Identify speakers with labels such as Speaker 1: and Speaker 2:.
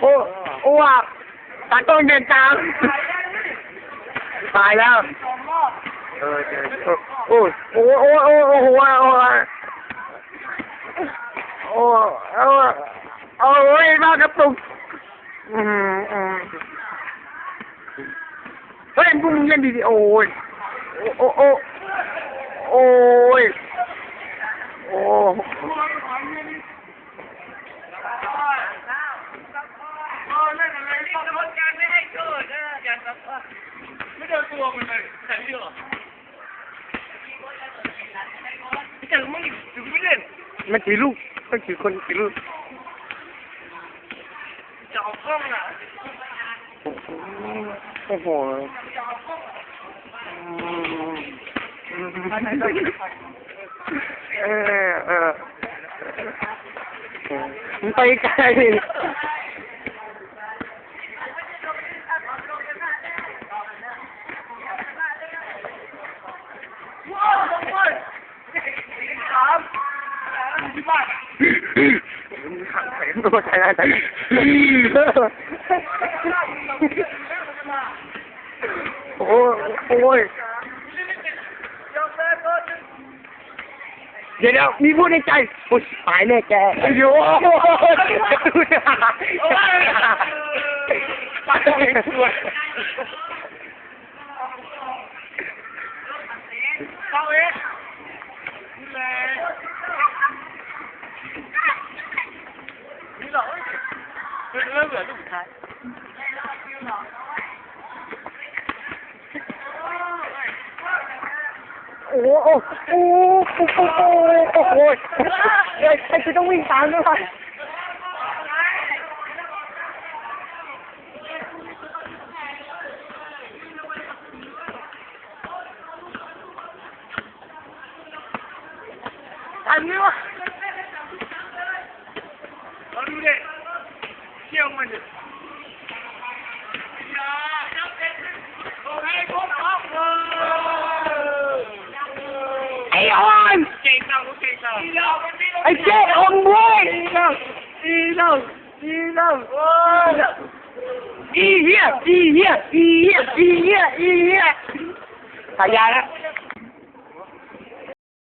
Speaker 1: โอ้โอ้ว่ะตาต้องเดินตามตายแล้ว
Speaker 2: เออเจอ
Speaker 1: โอ้โอ้โอ้โอ้โอ้โหโอ้โอ้โอ้โอ้ยมากระตุกอืมอืมเฮ้ยพวกมึงเล่นดีๆโอ้ยโอ้โอ้โอ้ยโอ้
Speaker 2: ไม่โดน ตัวมันเลยแค่นี้เหรอแต่มึงถึงไม่เล่น
Speaker 1: มันถือลูกต้องถือคนถือลูก
Speaker 2: จะเอากล้องอะ
Speaker 1: โอ้โหเออเออมันไปไกล
Speaker 2: ว้าวลงไปสามที่บ้าน
Speaker 1: โอ้ใช่ใช่โอ้โอ้ยเดี๋ยวเดี๋ยมีพูดในใจโอ้ยตายแน่แกโย่ตายสวย
Speaker 2: เข้าเองนี่แหละนี่เหรอ เริ่มเหลือลูกสุดท้าย
Speaker 1: โอ้โหโอ้โเฮ้ยใครจะต้องวิ่งตามด้วยวะทันไหมวะ
Speaker 2: เราดูดิเที่ยวมันดิอย่าจับเด็กโอเคครบครับเออ
Speaker 1: ไอ้ออน
Speaker 2: เก่งเราเก่งเรา
Speaker 1: ไอ้เจ๊ออนเว้ย
Speaker 2: ดีเราดีเราโอ้ย
Speaker 1: อีเหี้ยอีเหี้ยอีเหี้ยอีเหี้ยอีเหี้ยขายาแล้ว